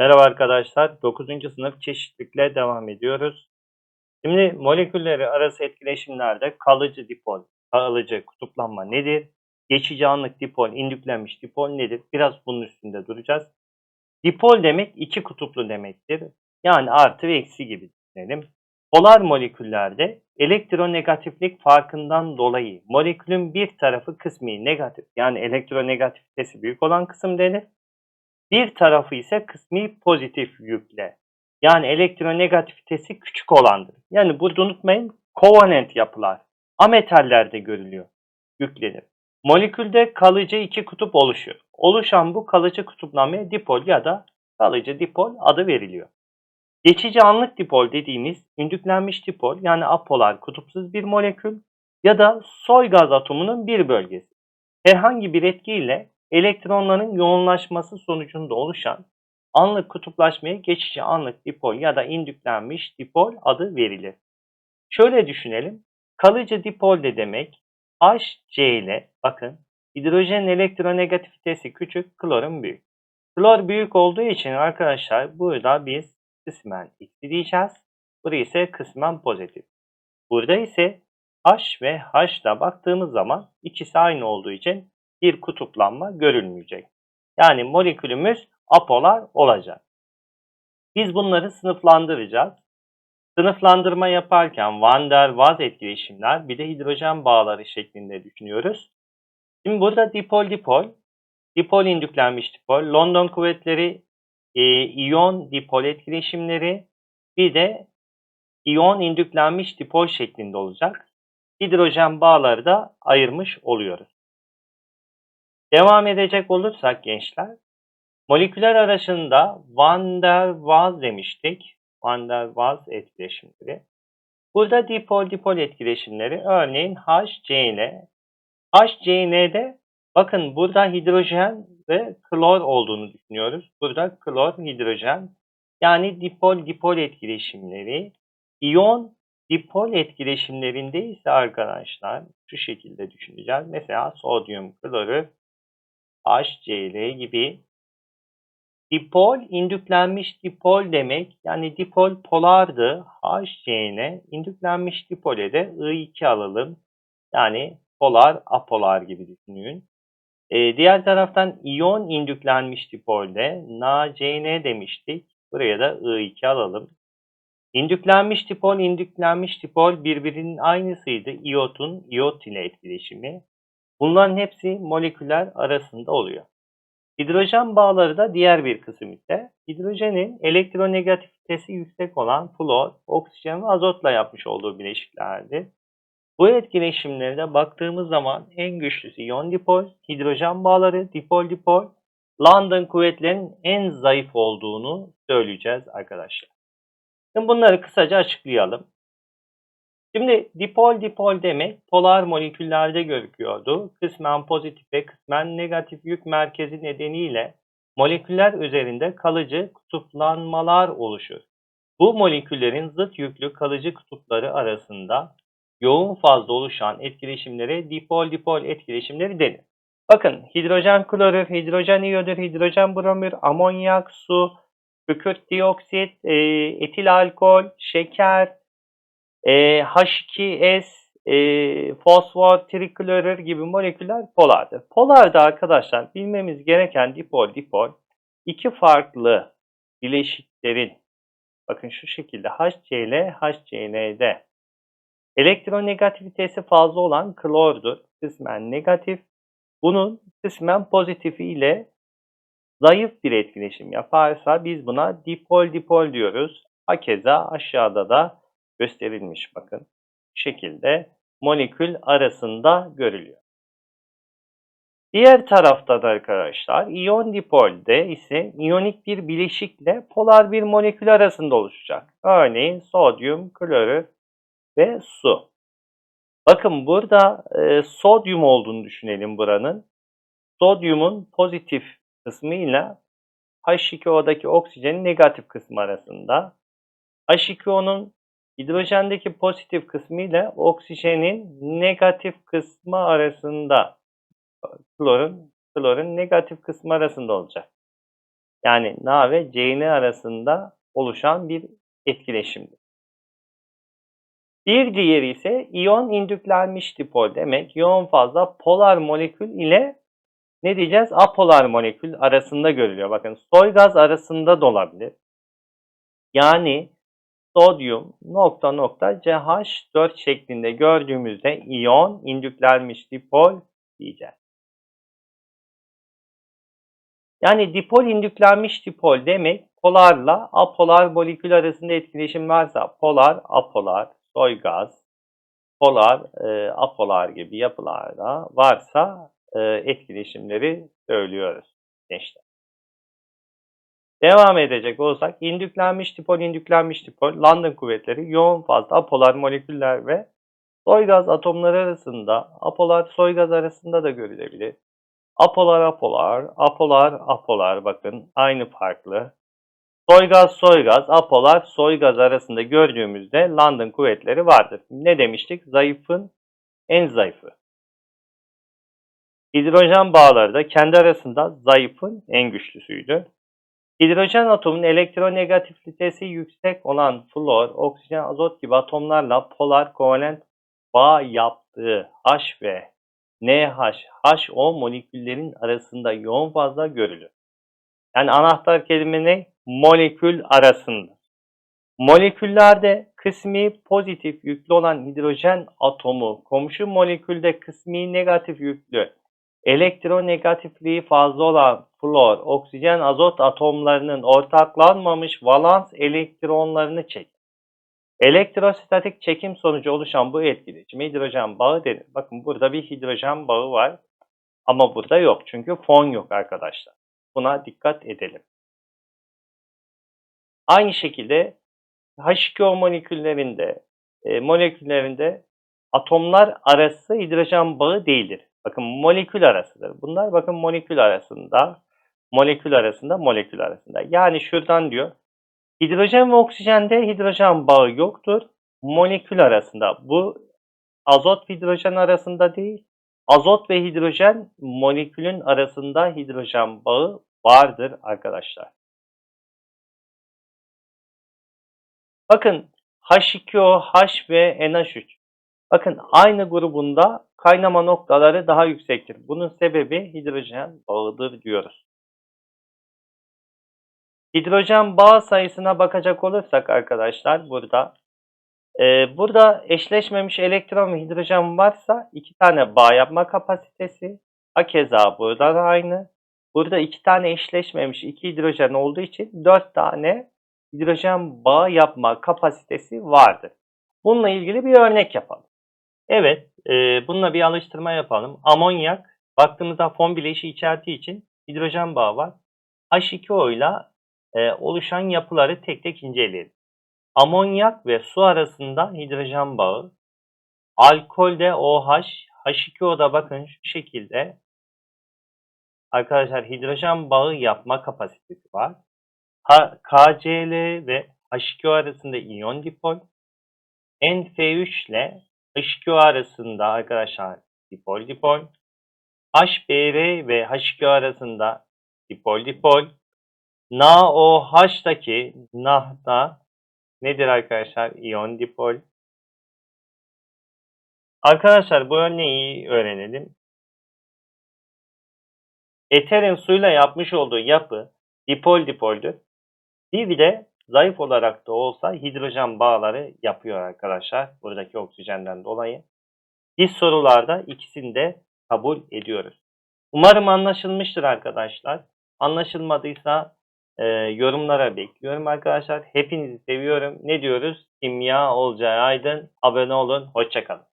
Merhaba arkadaşlar. 9. sınıf çeşitlilikle devam ediyoruz. Şimdi molekülleri arası etkileşimlerde kalıcı dipol, kalıcı kutuplanma nedir? Geçici anlık dipol, indüklenmiş dipol nedir? Biraz bunun üstünde duracağız. Dipol demek iki kutuplu demektir. Yani artı ve eksi gibi düşünelim. Polar moleküllerde elektronegatiflik farkından dolayı molekülün bir tarafı kısmi negatif yani elektronegatifitesi büyük olan kısım denir. Bir tarafı ise kısmi pozitif yükle. Yani elektronegatifitesi küçük olandır. Yani burada unutmayın kovalent yapılar. Ametallerde görülüyor. Yüklenir. Molekülde kalıcı iki kutup oluşuyor. Oluşan bu kalıcı kutuplamaya dipol ya da kalıcı dipol adı veriliyor. Geçici anlık dipol dediğimiz indüklenmiş dipol yani apolar kutupsuz bir molekül ya da soy gaz atomunun bir bölgesi. Herhangi bir etkiyle elektronların yoğunlaşması sonucunda oluşan anlık kutuplaşmaya geçici anlık dipol ya da indüklenmiş dipol adı verilir. Şöyle düşünelim. Kalıcı dipol de demek HC ile bakın hidrojen elektronegatifitesi küçük, klorun büyük. Klor büyük olduğu için arkadaşlar burada biz kısmen eksi diyeceğiz. Burası ise kısmen pozitif. Burada ise H ve H'da baktığımız zaman ikisi aynı olduğu için bir kutuplanma görülmeyecek. Yani molekülümüz apolar olacak. Biz bunları sınıflandıracağız. Sınıflandırma yaparken Van der Waals etkileşimler bir de hidrojen bağları şeklinde düşünüyoruz. Şimdi burada dipol dipol, dipol indüklenmiş dipol, London kuvvetleri, e, iyon dipol etkileşimleri bir de iyon indüklenmiş dipol şeklinde olacak. Hidrojen bağları da ayırmış oluyoruz. Devam edecek olursak gençler, moleküler arasında Van der Waals demiştik. Van der Waals etkileşimleri. Burada dipol-dipol etkileşimleri örneğin HCN. HCN'de bakın burada hidrojen ve klor olduğunu düşünüyoruz. Burada klor, hidrojen yani dipol-dipol etkileşimleri. İyon dipol etkileşimlerinde ise arkadaşlar şu şekilde düşüneceğiz. Mesela sodyum klorür HCl gibi dipol indüklenmiş dipol demek. Yani dipol polardı. HCl indüklenmiş dipole de I2 alalım. Yani polar apolar gibi düşünün. Ee, diğer taraftan iyon indüklenmiş dipolde NaCN demiştik. Buraya da I2 alalım. İndüklenmiş dipol, indüklenmiş dipol birbirinin aynısıydı. İyotun iyot ile etkileşimi. Bunların hepsi moleküler arasında oluyor. Hidrojen bağları da diğer bir kısım ise hidrojenin elektronegatifitesi yüksek olan flor, oksijen ve azotla yapmış olduğu bileşiklerdir. Bu etkileşimlere baktığımız zaman en güçlüsü iyon dipol, hidrojen bağları, dipol dipol, London kuvvetlerinin en zayıf olduğunu söyleyeceğiz arkadaşlar. Şimdi bunları kısaca açıklayalım. Şimdi dipol dipol demek polar moleküllerde görüküyordu. Kısmen pozitif ve kısmen negatif yük merkezi nedeniyle moleküller üzerinde kalıcı kutuplanmalar oluşur. Bu moleküllerin zıt yüklü kalıcı kutupları arasında yoğun fazla oluşan etkileşimlere dipol dipol etkileşimleri denir. Bakın hidrojen klorür, hidrojen iyodür, hidrojen bromür, amonyak, su, kükürt dioksit, e, etil alkol, şeker, e, H2S, e, fosfor, triklorür gibi moleküller polardır. Polarda arkadaşlar bilmemiz gereken dipol dipol iki farklı bileşiklerin bakın şu şekilde HCl, HCl'de elektronegativitesi fazla olan klordur. Kısmen negatif. Bunun kısmen pozitifi ile zayıf bir etkileşim yaparsa biz buna dipol dipol diyoruz. Hakeza aşağıda da gösterilmiş bakın. Şekilde molekül arasında görülüyor. Diğer tarafta da arkadaşlar iyon dipolde ise iyonik bir bileşikle polar bir molekül arasında oluşacak. Örneğin sodyum, klorür ve su. Bakın burada e, sodyum olduğunu düşünelim buranın. Sodyumun pozitif kısmı ile H2O'daki oksijenin negatif kısmı arasında. H2O'nun hidrojendeki pozitif kısmı ile oksijenin negatif kısmı arasında klorun klorun negatif kısmı arasında olacak. Yani Na ve Cn arasında oluşan bir etkileşimdir. Bir diğeri ise iyon indüklenmiş dipol demek. İyon fazla polar molekül ile ne diyeceğiz? Apolar molekül arasında görülüyor. Bakın soy gaz arasında da olabilir. Yani sodyum nokta nokta CH4 şeklinde gördüğümüzde iyon indüklenmiş dipol diyeceğiz. Yani dipol indüklenmiş dipol demek polarla apolar molekül arasında etkileşim varsa polar, apolar, soy gaz, polar, e, apolar gibi yapılarda varsa e, etkileşimleri söylüyoruz gençler. Devam edecek olsak indüklenmiş dipol, indüklenmiş dipol, London kuvvetleri yoğun fazla apolar moleküller ve soy gaz atomları arasında, apolar soy gaz arasında da görülebilir. Apolar apolar, apolar apolar bakın aynı farklı. Soygaz soygaz, apolar soygaz arasında gördüğümüzde London kuvvetleri vardır. Ne demiştik? Zayıfın en zayıfı. Hidrojen bağları da kendi arasında zayıfın en güçlüsüydü. Hidrojen atomunun elektronegatifitesi yüksek olan flor, oksijen, azot gibi atomlarla polar kovalent bağ yaptığı H ve NH, HO moleküllerin arasında yoğun fazla görülür. Yani anahtar kelime ne? Molekül arasında. Moleküllerde kısmi pozitif yüklü olan hidrojen atomu, komşu molekülde kısmi negatif yüklü, elektronegatifliği fazla olan flor, oksijen, azot atomlarının ortaklanmamış valans elektronlarını çekir. Elektrostatik çekim sonucu oluşan bu etkileşime hidrojen bağı denir. Bakın burada bir hidrojen bağı var ama burada yok çünkü fon yok arkadaşlar. Buna dikkat edelim. Aynı şekilde H2O moleküllerinde e, moleküllerinde atomlar arası hidrojen bağı değildir. Bakın molekül arasıdır. Bunlar bakın molekül arasında, molekül arasında, molekül arasında. Yani şuradan diyor Hidrojen ve oksijende hidrojen bağı yoktur. Molekül arasında. Bu azot ve hidrojen arasında değil. Azot ve hidrojen molekülün arasında hidrojen bağı vardır arkadaşlar. Bakın H2O, H ve NH3. Bakın aynı grubunda kaynama noktaları daha yüksektir. Bunun sebebi hidrojen bağıdır diyoruz. Hidrojen bağ sayısına bakacak olursak arkadaşlar burada e, burada eşleşmemiş elektron ve hidrojen varsa iki tane bağ yapma kapasitesi. Hakeza burada da aynı. Burada iki tane eşleşmemiş iki hidrojen olduğu için dört tane hidrojen bağ yapma kapasitesi vardır. Bununla ilgili bir örnek yapalım. Evet, e, bununla bir alıştırma yapalım. Amonyak, baktığımızda fon bileşiği içerdiği için hidrojen bağı var. H2O ile e, oluşan yapıları tek tek inceleyelim. Amonyak ve su arasında hidrojen bağı, alkolde OH, H2O'da bakın şu şekilde arkadaşlar hidrojen bağı yapma kapasitesi var. KCl ve H2O arasında iyon dipol, NF3 ile H2O arasında arkadaşlar dipol dipol, HBr ve H2O arasında dipol dipol, NaOH'taki nahta nedir arkadaşlar? İyon dipol. Arkadaşlar bu örneği öğrenelim. Eterin suyla yapmış olduğu yapı dipol dipoldür. Bir de zayıf olarak da olsa hidrojen bağları yapıyor arkadaşlar. Buradaki oksijenden dolayı. Biz sorularda ikisini de kabul ediyoruz. Umarım anlaşılmıştır arkadaşlar. Anlaşılmadıysa e, yorumlara bekliyorum arkadaşlar. Hepinizi seviyorum. Ne diyoruz? Kimya Olcay Aydın. Abone olun. Hoşçakalın.